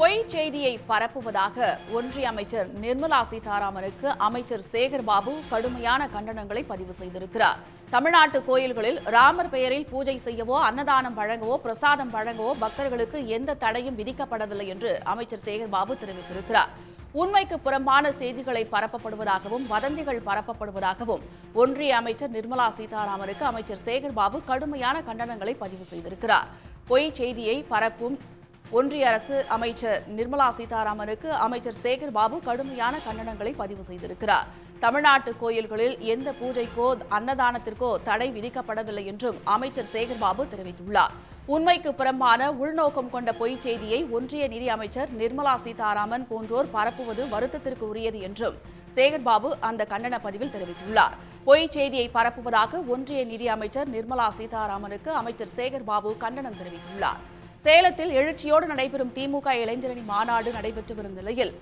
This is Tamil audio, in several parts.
பொய் செய்தியை பரப்புவதாக ஒன்றிய அமைச்சர் நிர்மலா சீதாராமனுக்கு அமைச்சர் சேகர் பாபு கடுமையான கண்டனங்களை பதிவு செய்திருக்கிறார். தமிழ்நாட்டு கோயில்களில் ராமர் பெயரில் பூஜை செய்யவோ அன்னதானம் வழங்கவோ பிரசாதம் வழங்கவோ பக்தர்களுக்கு எந்த தடையும் விதிக்கப்படவில்லை என்று அமைச்சர் சேகர் பாபு தெரிவித்திருக்கிறார். உண்மைக்கு புறம்பான செய்திகளை பரப்பப்படுவதாகவும் வதந்திகள் பரப்பப்படுவதாகவும் ஒன்றிய அமைச்சர் நிர்மலா சீதாராமனுக்கு அமைச்சர் சேகர் பாபு கடுமையான கண்டனங்களை பதிவு செய்திருக்கிறார். பொய் செய்தியை பரப்பும் ஒன்றிய அரசு அமைச்சர் நிர்மலா சீதாராமனுக்கு அமைச்சர் சேகர் பாபு கடுமையான கண்டனங்களை பதிவு செய்திருக்கிறார். தமிழ்நாட்டு கோயில்களில் எந்த பூஜைக்கோ அன்னதானத்திற்கோ தடை விதிக்கப்படவில்லை என்றும் அமைச்சர் சேகர் பாபு தெரிவித்துள்ளார். உண்மைக்கு புறம்பான உள்நோக்கம் கொண்ட பொய் செய்தியை ஒன்றிய நிதி அமைச்சர் நிர்மலா சீதாராமன் போன்றோர் பரப்புவது வருத்தத்திற்கு உரியது என்றும் சேகர் பாபு அந்த கண்டன பதிவில் தெரிவித்துள்ளார். பொய் செய்தியை பரப்புவதாக ஒன்றிய நிதி அமைச்சர் நிர்மலா சீதாராமனுக்கு அமைச்சர் சேகர் பாபு கண்டனம் தெரிவித்துள்ளார். சேலத்தில் எழுச்சியோடு நடைபெறும் திமுக இளைஞரணி மாநாடு நடைபெற்று வரும் நிலையில்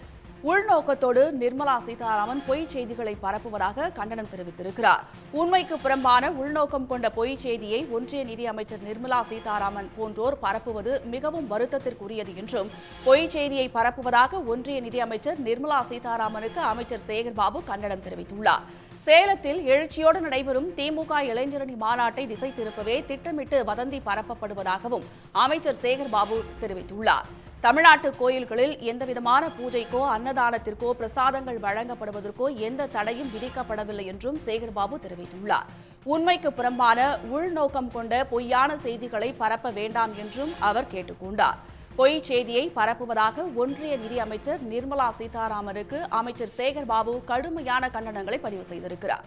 உள்நோக்கத்தோடு நிர்மலா சீதாராமன் பொய் செய்திகளை பரப்புவதாக கண்டனம் தெரிவித்திருக்கிறார். உண்மைக்கு புறம்பான உள்நோக்கம் கொண்ட பொய் செய்தியை ஒன்றிய நிதி அமைச்சர் நிர்மலா சீதாராமன் போன்றோர் பரப்புவது மிகவும் வருத்தத்திற்குரியது என்றும் பொய் செய்தியை பரப்புவதாக ஒன்றிய நிதி அமைச்சர் நிர்மலா சீதாராமனுக்கு அமைச்சர் சேகர்பாபு கண்டனம் தெரிவித்துள்ளார். சேலத்தில் எழுச்சியோடு நடைபெறும் திமுக இளைஞரணி மாநாட்டை திசை திருப்பவே திட்டமிட்டு வதந்தி பரப்பப்படுவதாகவும் அமைச்சர் சேகர் பாபு தெரிவித்துள்ளார். தமிழ்நாட்டு கோயில்களில் எந்தவிதமான பூஜைக்கோ அன்னதானத்திற்கோ பிரசாதங்கள் வழங்கப்படுவதற்கோ எந்த தடையும் விதிக்கப்படவில்லை என்றும் சேகர்பாபு தெரிவித்துள்ளார். உண்மைக்கு புறம்பான உள்நோக்கம் கொண்ட பொய்யான செய்திகளை பரப்ப வேண்டாம் என்றும் அவர் கேட்டுக்கொண்டார். பொய் செய்தியை பரப்புவதாக ஒன்றிய நிதி அமைச்சர் நிர்மலா சீதாராமனுக்கு அமைச்சர் சேகர் பாபு கடுமையான கண்டனங்களை பதிவு செய்திருக்கிறார்.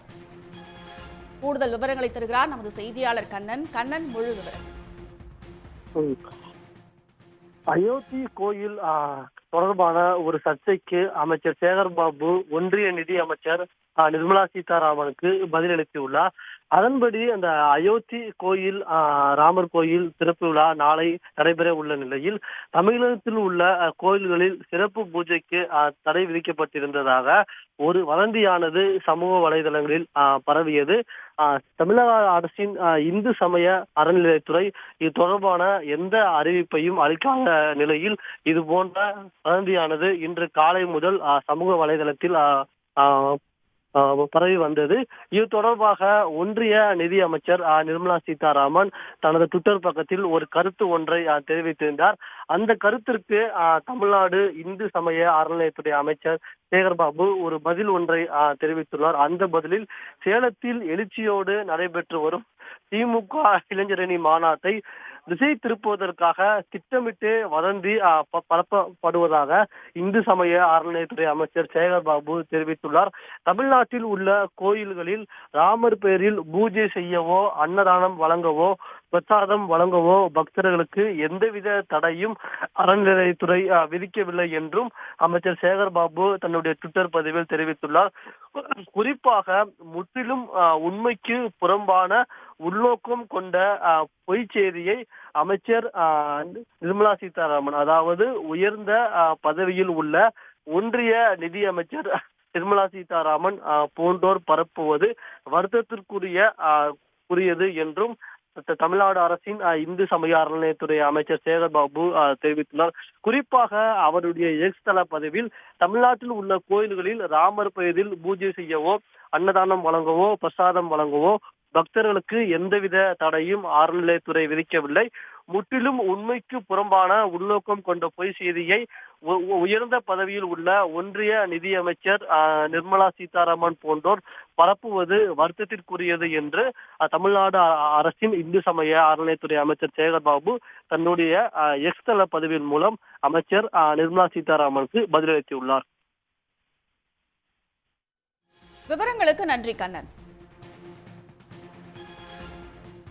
கூடுதல் விவரங்களை தருகிறார் நமது செய்தியாளர் கண்ணன். கண்ணன் முழு விவரம். அயோத்தி கோயில் தொடர்பான ஒரு சர்ச்சைக்கு அமைச்சர் சேகர் பாபு ஒன்றிய நிதி அமைச்சர் நிர்மலா சீதாராமனுக்கு பதிலளித்துள்ளார். அதன்படி அந்த அயோத்தி கோயில் ராமர் கோயில் திறப்பு விழா நாளை நடைபெற உள்ள நிலையில் தமிழகத்தில் உள்ள கோயில்களில் சிறப்பு பூஜைக்கு தடை விதிக்கப்பட்டிருந்ததாக ஒரு வதந்தியானது சமூக வலைதளங்களில் பரவியது. தமிழக அரசின் இந்து சமய அறநிலையத்துறை இது தொடர்பான எந்த அறிவிப்பையும் அளிக்காத நிலையில் இது போன்ற வதந்தியானது இன்று காலை முதல் சமூக வலைதளத்தில் பரவி வந்தது. இது தொடர்பாக ஒன்றிய நிதி அமைச்சர் நிர்மலா சீதாராமன் தனது ட்விட்டர் பக்கத்தில் ஒரு கருத்து ஒன்றை தெரிவித்திருந்தார். அந்த கருத்திற்கு தமிழ்நாடு இந்து சமய அறநிலையத்துறை அமைச்சர் சேகர்பாபு ஒரு பதில் ஒன்றை தெரிவித்துள்ளார். அந்த பதிலில் சேலத்தில் எழுச்சியோடு நடைபெற்று வரும் திமுக இளைஞரணி மாநாட்டை திசை திருப்புவதற்காக திட்டமிட்டு வதந்தி ப- பரப்பப்படுவதாக இந்து சமய அறநிலையத்துறை அமைச்சர் சேகர்பாபு தெரிவித்துள்ளார். தமிழ்நாட்டில் உள்ள கோயில்களில் ராமர் பெயரில் பூஜை செய்யவோ அன்னதானம் வழங்கவோ பிரசாதம் வழங்கவோ பக்தர்களுக்கு எந்தவித தடையும் அறநிலையத்துறை விதிக்கவில்லை என்றும் அமைச்சர் சேகர்பாபு தன்னுடைய ட்விட்டர் பதிவில் தெரிவித்துள்ளார். குறிப்பாக முற்றிலும் உண்மைக்கு புறம்பான உள்நோக்கம் கொண்ட பொய் செய்தியை அமைச்சர் நிர்மலா சீதாராமன் அதாவது உயர்ந்த பதவியில் உள்ள ஒன்றிய நிதி அமைச்சர் நிர்மலா சீதாராமன் போன்றோர் பரப்புவது வருத்தத்திற்குரிய ஆ, உரியது என்றும் தமிழ்நாடு அரசின் இந்து சமய அறநிலையத்துறை அமைச்சர் சேகர்பாபு தெரிவித்துள்ளார். குறிப்பாக அவருடைய எக்ஸ் தள பதிவில் தமிழ்நாட்டில் உள்ள கோயில்களில் ராமர் பெயரில் பூஜை செய்யவோ அன்னதானம் வழங்கவோ பிரசாதம் வழங்கவோ பக்தர்களுக்கு எந்தவித தடையும் அறநிலையத்துறை விதிக்கவில்லை. முற்றிலும் உண்மைக்கு புறம்பான உள்நோக்கம் கொண்ட பொய் செய்தியை உயர்ந்த பதவியில் உள்ள ஒன்றிய நிதியமைச்சர் நிர்மலா சீதாராமன் போன்றோர் பரப்புவது வருத்தத்திற்குரியது என்று தமிழ்நாடு அரசின் இந்து சமய அறநிலையத்துறை அமைச்சர் சேகர்பாபு தன்னுடைய ஆ, எக்ஸ் தள பதிவின் மூலம் அமைச்சர் நிர்மலா சீதாராமனுக்கு பதிலளித்துள்ளார். விவரங்களுக்கு நன்றி கண்ணன்.